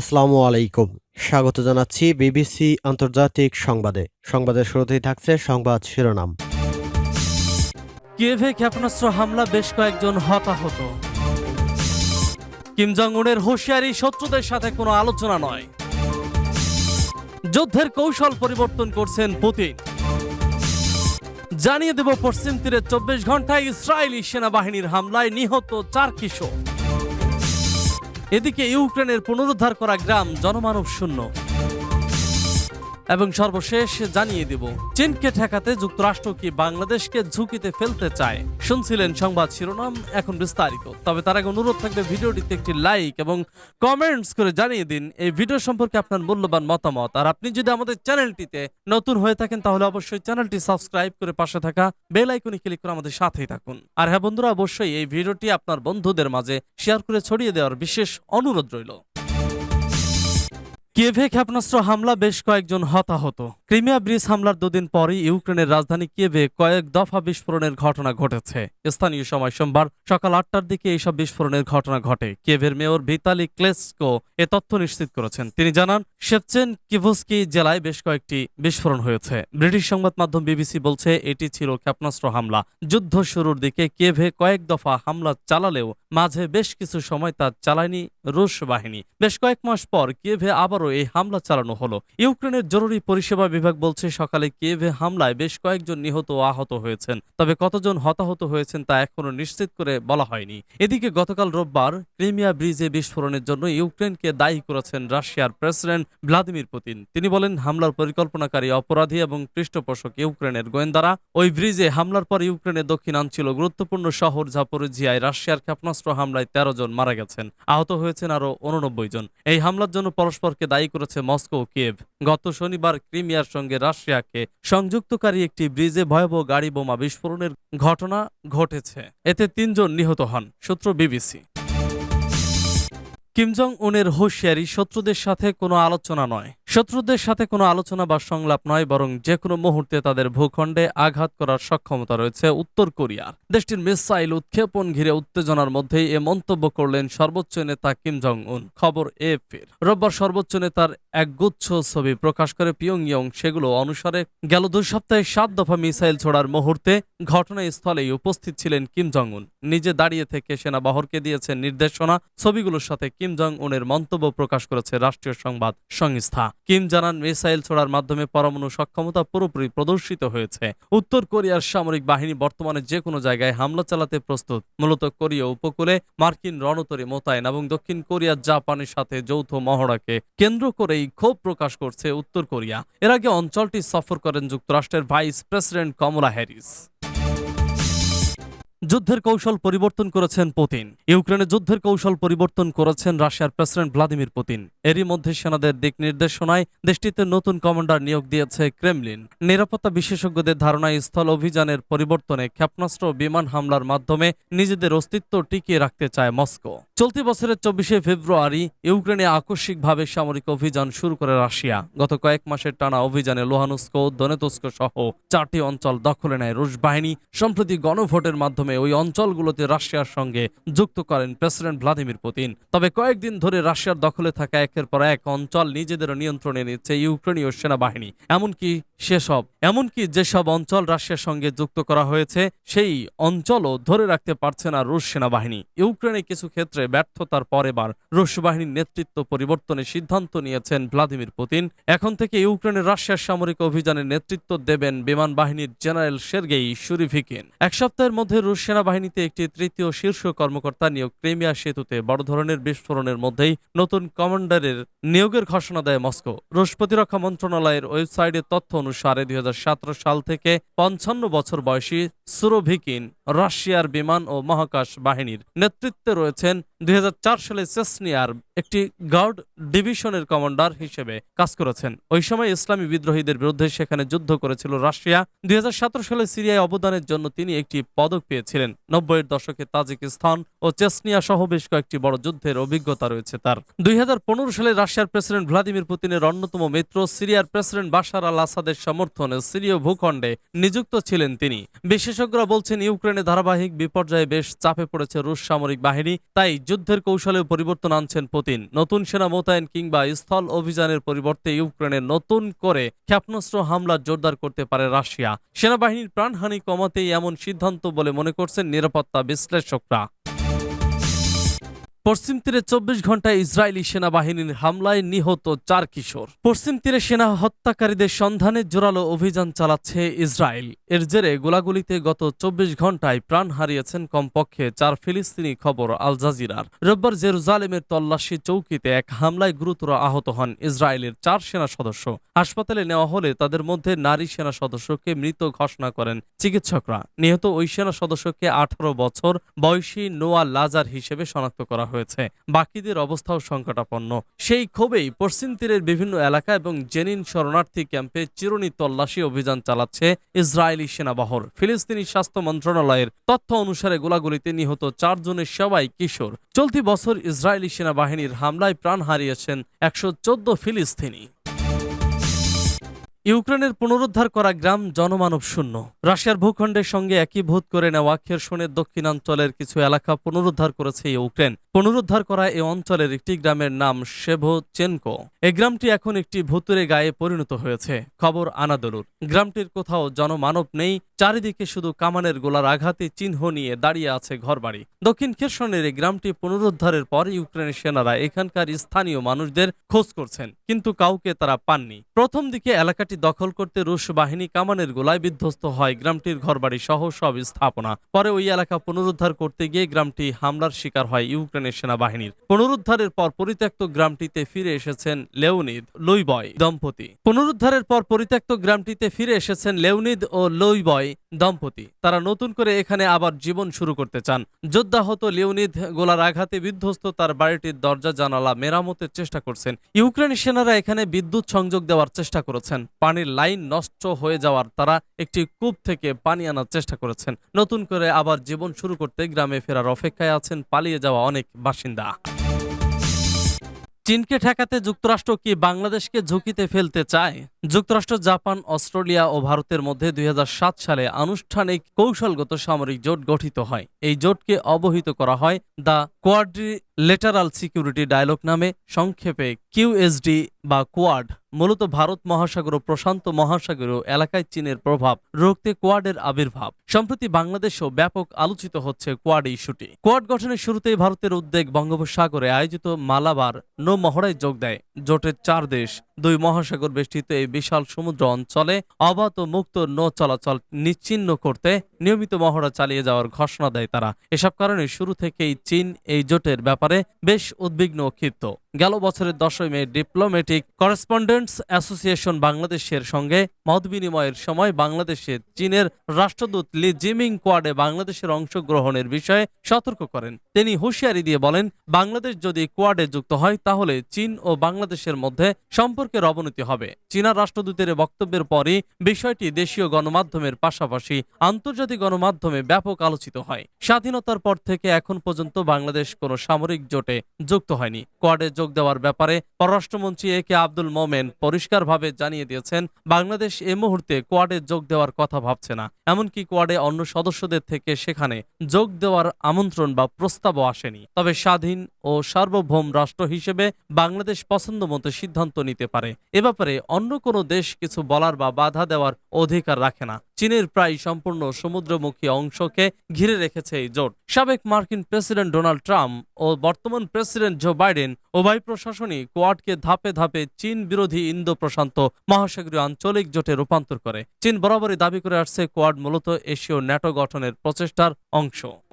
আসসালামু আলাইকুম। স্বাগত জানাচ্ছি বিবিসি আন্তর্জাতিক সংবাদে। সংবাদের শুরুতেই থাকছে সংবাদ শিরোনাম। কিয়েভে ক্ষেপণাস্ত্র হামলা, বেশ কয়েকজন হতাহত। কিম জং উনের হুঁশিয়ারি, শত্রুদের সাথে কোনো আলোচনা নয়। যুদ্ধের কৌশল পরিবর্তন করছেন পুতিন। জানিয়ে দেব, পশ্চিম তীরে চব্বিশ ঘন্টায় ইসরায়েলি সেনাবাহিনীর হামলায় নিহত চার কিশোর এদিকে ইউক্রেনের পুনরুদ্ধার করা গ্রাম জনমানব শূন্য। এবং সর্বশেষ জানিয়ে দেব, চীনকে ঠেকাতে যুক্তরাষ্ট্র কি বাংলাদেশকে ঝুঁকিতে ফেলতে চায়? শুনছিলেন সংবাদ শিরোনাম, এখন বিস্তারিত। তবে তার আগে অনুরোধ থাকবে ভিডিওটিতে একটি লাইক এবং কমেন্টস করে জানিয়ে দিন, এই ভিডিও সম্পর্কে আপনার মূল্যবান মতামত। আর আপনি যদি আমাদের চ্যানেলটিতে নতুন হয়ে থাকেন, তাহলে অবশ্যই চ্যানেলটি সাবস্ক্রাইব করে পাশে থাকা বেল আইকনে ক্লিক করে আমাদের সাথেই থাকুন। আর হ্যাঁ বন্ধুরা, অবশ্যই এই ভিডিওটি আপনার বন্ধুদের মাঝে শেয়ার করে ছড়িয়ে দেওয়ার বিশেষ অনুরোধ রইল। কিয়েভে ক্ষেপণাস্ত্র হামলা বেশ কয়েকজন হতাহত। ক্রিমিয়া ব্রিজ হামলার দুদিন পরই ইউক্রেনের রাজধানী কিয়েভে কয়েক দফা বিস্ফোরণের ঘটনা ঘটেছে। স্থানীয় সময় সোমবার সকাল আটটার দিকে এইসব বিস্ফোরণের ঘটনা ঘটে। কিয়েভের মেয়র ভিতালি ক্লেসকো এ তথ্য নিশ্চিত করেছেন। তিনি জানান শেপচেন কিভস্কি জেলায় বেশ কয়েকটি বিস্ফোরণ হয়েছে। ব্রিটিশ সংবাদ মাধ্যম বিবিসি বলছে, এটি ছিল ক্ষেপণাস্ত্র হামলা। যুদ্ধ শুরুর দিকে কিয়েভে কয়েক দফা হামলা চালালেও মাঝে বেশ কিছু সময় তা চালায়নি রুশ বাহিনী। বেশ কয়েক মাস পর কিয়েভে আবারও এই হামলা চালানো হলো। ইউক্রেনের জরুরি পরিষেবা বিভাগ বলছে, সকালে কিয়েভে হামলায় বেশ কয়েকজন নিহত ও আহত হয়েছেন। তবে কতজন হতাহত হয়েছেন তা এখনও নিশ্চিত করে বলা হয়নি। এদিকে গতকাল রোববার ক্রিমিয়া ব্রিজে বিস্ফোরণের জন্য ইউক্রেনকে দায়ী করেছেন রাশিয়ার প্রেসিডেন্ট ভ্লাদিমির পুতিন। তিনি বলেন, হামলার পরিকল্পনাকারী অপরাধী এবং পৃষ্ঠপোষক ইউক্রেনের গোয়েন্দারা ওই ব্রিজে হামলার পর ইউক্রেনের দক্ষিণাঞ্চল গুরুত্বপূর্ণ শহর জাপোরিজিয়ায় রাশিয়ার ক্ষেপণাস্ত্র হামলায় তেরো জন মারা গেছেন। আহত হয়েছেন আরও উননব্বই জন। এই হামলার জন্য পরস্পরকে দায়ী করেছে মস্কো ও গত শনিবার ক্রিমিয়ার সঙ্গে রাশিয়াকে সংযুক্তকারী একটি ব্রিজে ভয়াবহ গাড়ি বোমা বিস্ফোরণের ঘটনা ঘটেছে। এতে তিনজন নিহত হন, সূত্র বিবিসি। কিমজং উনের হুঁশিয়ারি শত্রুদের সাথে কোনো আলোচনা নয়। শত্রুদের সাথে কোনো আলোচনা বা সংলাপ নয়, বরং যে কোনো মুহূর্তে তাদের ভূখণ্ডে আঘাত করার সক্ষমতা রয়েছে উত্তর কোরিয়ার। দেশটির মিসাইল উৎক্ষেপণ ঘিরে উত্তেজনার মধ্যেই এ মন্তব্য করলেন সর্বোচ্চ নেতা কিম জং উন খবর এফির রোববার সর্বোচ্চ নেতার এক গুচ্ছ ছবি প্রকাশ করে পিয়ংইয়ং, সেগুলো অনুসারে গেল দুই সপ্তাহে সাত দফা মিসাইল ছোড়ার মুহূর্তে ঘটনাস্থলেই উপস্থিত ছিলেন কিম জং উন নিজে দাঁড়িয়ে থেকে সেনা সেনাবাহরকে দিয়েছেন নির্দেশনা, ছবিগুলোর সাথে কিম জং উনের মন্তব্য প্রকাশ করেছে রাষ্ট্রীয় সংবাদ সংস্থা। কিম জানান মিসাইল ছোড়ার মাধ্যমে পরমাণু সক্ষমতা পুরোপুরি প্রদর্শিত হয়েছে। উত্তর কোরিয়ার সামরিক বাহিনী বর্তমানে যে কোনো জায়গায় হামলা চালাতে প্রস্তুত। মূলত কোরীয় উপকূলে মার্কিন রণতরী মোতায়েন এবং দক্ষিণ কোরিয়া জাপানের সাথে যৌথ মহড়াকে কেন্দ্র করেই ক্ষোভ প্রকাশ করছে উত্তর কোরিয়া। এর আগে অঞ্চলটি সফর করেন যুক্তরাষ্ট্রের ভাইস প্রেসিডেন্ট কমলা হ্যারিস। যুদ্ধের কৌশল পরিবর্তন করেছেন পুতিন। ইউক্রেনে যুদ্ধের কৌশল পরিবর্তন করেছেন রাশিয়ার প্রেসিডেন্ট ভ্লাদিমির পুতিন। এরই মধ্যে সেনাদের দিক নির্দেশনায় দেশটিতে নতুন কমান্ডার নিয়োগ দিয়েছে ক্রেমলিন। নিরাপত্তা বিশেষজ্ঞদের ধারণায় স্থল অভিযানের পরিবর্তনে ক্ষেপণাস্ত্র বিমান হামলার মাধ্যমে নিজেদের অস্তিত্ব টিকিয়ে রাখতে চায় মস্কো। চলতি বছরের চব্বিশে ফেব্রুয়ারি ইউক্রেনে আকস্মিকভাবে সামরিক অভিযান শুরু করে রাশিয়া। গত কয়েক মাসের টানা অভিযানে লোহানুস্ক দনেতস্ক সহ চারটি অঞ্চল দখলে নেয় রুশ বাহিনী। সম্প্রতি গণভোটের মাধ্যমে ওই অঞ্চলগুলোতে রাশিয়ার সঙ্গে যুক্ত করেন প্রেসিডেন্ট ভ্লাদিমির পুতিন। তবে কয়েকদিন ধরে রাশিয়ার দখলে থাকা একের পর এক অঞ্চল নিজেদের নিয়ন্ত্রণে নিচ্ছে ইউক্রেনীয় সেনাবাহিনী। এমনকি সেসব, এমনকি যেসব অঞ্চল রাশিয়ার সঙ্গে যুক্ত করা হয়েছে, সেই অঞ্চলও ধরে রাখতে পারছে না রুশ সেনাবাহিনী। ইউক্রেনে কিছু ক্ষেত্রে ব্যর্থতার পর এবার রুশ বাহিনীর নেতৃত্ব পরিবর্তনের সিদ্ধান্ত নিয়েছেন ভ্লাদিমির পুতিন। এখন থেকে ইউক্রেনের রাশিয়ার সামরিক অভিযানের নেতৃত্ব দেবেন বিমান বাহিনীর জেনারেল সের্গেই সুরিভিকিন। এক সপ্তাহের মধ্যে রুশ সেনাবাহিনীতে একটি তৃতীয় শীর্ষ কর্মকর্তা নিয়োগ ক্রিমিয়া সেতুতে বড় ধরনের বিস্ফোরণের মধ্যেই নতুন কমান্ডারের নিয়োগের ঘোষণা দেয় মস্কো। রুশ প্রতিরক্ষা মন্ত্রণালয়ের ওয়েবসাইটে তথ্য অনুসারে দুই সাল থেকে পঞ্চান্ন বছর বয়সী সুরোভিকিন রাশিয়ার বিমান ও মহাকাশ বাহিনীর নেতৃত্বে রয়েছেন। দুই সালে চেসনিয়ার একটি গার্ড ডিভিশনের কমান্ডার হিসেবে কাজ করেছেন। ওই সময় ইসলামী বিদ্রোহীদের বিরুদ্ধে সেখানে যুদ্ধ করেছিল রাশিয়া। দুই সালে সিরিয়ায় অবদানের জন্য তিনি একটি পদক পেয়েছিলেন। নব্বইয়ের দশকে তাজিকিস্তান ও চেসনিয়া সহ বেশ কয়েকটি বড় যুদ্ধের অভিজ্ঞতা রয়েছে তার। দুই হাজার পনেরো সালে রাশিয়ার প্রেসিডেন্ট ভ্লাদিমির পুতিনের অন্যতম মিত্র সিরিয়ার প্রেসিডেন্ট বাশার আল আসাদের সমর্থনে সিরীয় ভূখণ্ডে নিযুক্ত ছিলেন তিনি। বিশেষজ্ঞরা বলছেন, ইউক্রেনে ধারাবাহিক বিপর্যয়ে বেশ চাপে পড়েছে রুশ সামরিক বাহিনী, তাই যুদ্ধের কৌশলে পরিবর্তন আনছেন পুতিন। নতুন সেনা মোতায়েন কিংবা স্থল অভিযানের পরিবর্তে ইউক্রেনে নতুন করে ক্ষেপণাস্ত্র হামলা জোরদার করতে পারে রাশিয়া। সেনাবাহিনীর প্রাণহানি কমাতেই এমন সিদ্ধান্ত বলে মনে করছেন নিরাপত্তা বিশ্লেষকরা। পশ্চিম তীরে চব্বিশ ঘন্টায় ইসরায়েলি সেনাবাহিনীর হামলায় নিহত চার কিশোর। পশ্চিম তীরে সেনা হত্যাকারীদের সন্ধানে জোরালো অভিযান চালাচ্ছে ইসরায়েল। এর জেরে গোলাগুলিতে গত চব্বিশ ঘন্টায় প্রাণ হারিয়েছেন কমপক্ষে চার ফিলিস্তিনি খবর আল জাজিরার। রোববার জেরুজালেমের তল্লাশি চৌকিতে এক হামলায় গুরুতর আহত হন ইসরায়েলের চার সেনা সদস্য। হাসপাতালে নেওয়া হলে তাদের মধ্যে নারী সেনা সদস্যকে মৃত ঘোষণা করেন চিকিৎসকরা। নিহত ওই সেনা সদস্যকে আঠারো বছর বয়সী নোয়া লাজার হিসেবে শনাক্ত করা হয়েছে। বাকিদের অবস্থাও সংকটাপন্ন। সেই ক্ষোভেই পশ্চিম তীরের বিভিন্ন এলাকা এবং জেনিন শরণার্থী ক্যাম্পে চিরুনি তল্লাশি অভিযান চালাচ্ছে ইসরায়েলি সেনাবাহর। ফিলিস্তিনি স্বাস্থ্য মন্ত্রণালয়ের তথ্য অনুসারে গোলাগুলিতে নিহত চারজনের সবাই কিশোর। চলতি বছর ইসরায়েলি সেনাবাহিনীর হামলায় প্রাণ হারিয়েছেন একশো চোদ্দ ফিলিস্তিনি। ইউক্রেনের পুনরুদ্ধার করা গ্রাম জনমানব শূন্য। রাশিয়ার ভূখণ্ডের সঙ্গে একীভূত করে নেওয়া খেরসনের দক্ষিণাঞ্চলের কিছু এলাকা পুনরুদ্ধার করেছে ইউক্রেন। পুনরুদ্ধার করা এই অঞ্চলের একটি গ্রামের নাম শেভোচেনকো। এই গ্রামটি এখন একটি ভুতুরে গায়ে পরিণত হয়েছে। খবর আনাদলুর। গ্রামটির কোথাও জনমানব নেই, চারিদিকে শুধু কামানের গোলার আঘাতে চিহ্ন নিয়ে দাঁড়িয়ে আছে ঘরবাড়ি। দক্ষিণ খেরসনের এই গ্রামটি পুনরুদ্ধারের পর ইউক্রেনের সেনারা এখানকার স্থানীয় মানুষদের খোঁজ করছেন, কিন্তু কাউকে তারা পাননি। প্রথম দিকে এলাকাটি দখল করতে রুশ বাহিনী কামানের গোলায় বিধ্বস্ত হয়। গ্রামটির ঘরবাড়ি সহ সব স্থাপনা। পরে ওই এলাকা পুনরুদ্ধার করতে গিয়ে গ্রামটি হামলার শিকার হয় ইউক্রেনের সেনাবাহিনীর। পুনরুদ্ধারের পর পরিত্যক্ত গ্রামটিতে ফিরে এসেছেন লেওনিদ লুইবয় দম্পতি। পুনরুদ্ধারের পর পরিত্যক্ত গ্রামটিতে ফিরে এসেছেন লেওনিদ ও লুইবয় দম্পতি। তারা নতুন করে এখানে আবার জীবন শুরু করতে চান। যোদ্ধাহত লিওনিদ গোলার আঘাতে বিধ্বস্ত তার বাড়িটির দরজা জানালা মেরামতের চেষ্টা করছেন। ইউক্রেন সেনারা এখানে বিদ্যুৎ সংযোগ দেওয়ার চেষ্টা করেছেন। পানির লাইন নষ্ট হয়ে যাওয়ার তারা একটি কূপ থেকে পানি আনার চেষ্টা করেছেন। নতুন করে আবার জীবন শুরু করতে গ্রামে ফেরার অপেক্ষায় আছেন পালিয়ে যাওয়া অনেক বাসিন্দা। চীনকে ঠেকাতে যুক্তরাষ্ট্র কি বাংলাদেশকে ঝুঁকিতে ফেলতে চায়? যুক্তরাষ্ট্র, জাপান, অস্ট্রেলিয়া ও ভারতের মধ্যে দুই হাজার সাত সালে আনুষ্ঠানিক কৌশলগত সামরিক জোট গঠিত হয়। এই জোটকে অবহিত করা হয় দ্য কোয়াড্রিলেটারাল সিকিউরিটি ডায়লগ নামে। সংক্ষেপে কিউএসডি বা কোয়াড মূলত ভারত মহাসাগর ও প্রশান্ত মহাসাগরীয় এলাকায় চীনের প্রভাব রুখতে কোয়াডের আবির্ভাব। সম্প্রতি বাংলাদেশেও ব্যাপক আলোচিত হচ্ছে কোয়াড ইস্যুটি। কোয়াড গঠনের শুরুতেই ভারতের উদ্বেগ বঙ্গোপসাগরে আয়োজিত মালাবার নৌ মহড়ায় যোগ দেয়। জোটের চার দেশ দুই মহাসাগর বেষ্টিত এই বিশাল সমুদ্র অঞ্চলে অবাধ ও মুক্ত নৌ চলাচল নিশ্চিহ্ন করতে নিয়মিত মহড়া চালিয়ে যাওয়ার ঘোষণা দেয় তারা। এসব কারণে শুরু থেকেই চীন এই জোটের ব্যাপারে বেশ উদ্বিগ্ন ও ক্ষিপ্ত। গেল বছরের দশই মে ডিপ্লোম্যাটিক করেসপন্ডেন্টস অ্যাসোসিয়েশন বাংলাদেশের সঙ্গে মত বিনিময়ের সময় বাংলাদেশে চীনের রাষ্ট্রদূত লি জিমিং কোয়াডে বাংলাদেশের অংশগ্রহণের বিষয়ে সতর্ক করেন। তিনি হুঁশিয়ারি দিয়ে বলেন, বাংলাদেশ যদি কোয়াডে যুক্ত হয়, তাহলে চীন ও বাংলাদেশের মধ্যে সম্পর্কের অবনতি হবে। চীনা রাষ্ট্রদূতের বক্তব্যের পরই বিষয়টি দেশীয় গণমাধ্যমের পাশাপাশি আন্তর্জাতিক গণমাধ্যমে ব্যাপক আলোচিত হয়। স্বাধীনতার পর থেকে এখন পর্যন্ত বাংলাদেশ কোনো সামরিক জোটে যুক্ত হয়নি। কোয়াডে যোগ দেওয়ার ব্যাপারে পররাষ্ট্রমন্ত্রী এ কে আব্দুল মোমেন পরিষ্কারভাবে জানিয়ে দিয়েছেন, বাংলাদেশ এ মুহূর্তে কোয়াডে যোগ দেওয়ার কথা ভাবছে না। এমনকি কোয়াডে অন্য সদস্যদের থেকে সেখানে যোগ দেওয়ার আমন্ত্রণ বা প্রস্তাবও আসেনি। তবে স্বাধীন ও সার্বভৌম রাষ্ট্র হিসেবে বাংলাদেশ পছন্দ মতো সিদ্ধান্ত নিতে পারে। এ ব্যাপারে অন্য কোনো দেশ কিছু বলার বা বাধা দেওয়ার অধিকার রাখে না। চীনের প্রায় সম্পূর্ণ সমুদ্রমুখী অংশকে ঘিরে রেখেছে এই জোট। সাবেক মার্কিন প্রেসিডেন্ট ডোনাল্ড ট্রাম্প ও বর্তমান প্রেসিডেন্ট জো বাইডেন উভয় প্রশাসনই কোয়াডকে ধাপে ধাপে চীন বিরোধী ইন্দো প্রশান্ত মহাসাগরীয় আঞ্চলিক জোটে রূপান্তর করে। চীন বরাবরই দাবি করে আসছে কোয়াড মূলত এশীয় ন্যাটো গঠনের প্রচেষ্টার অংশ।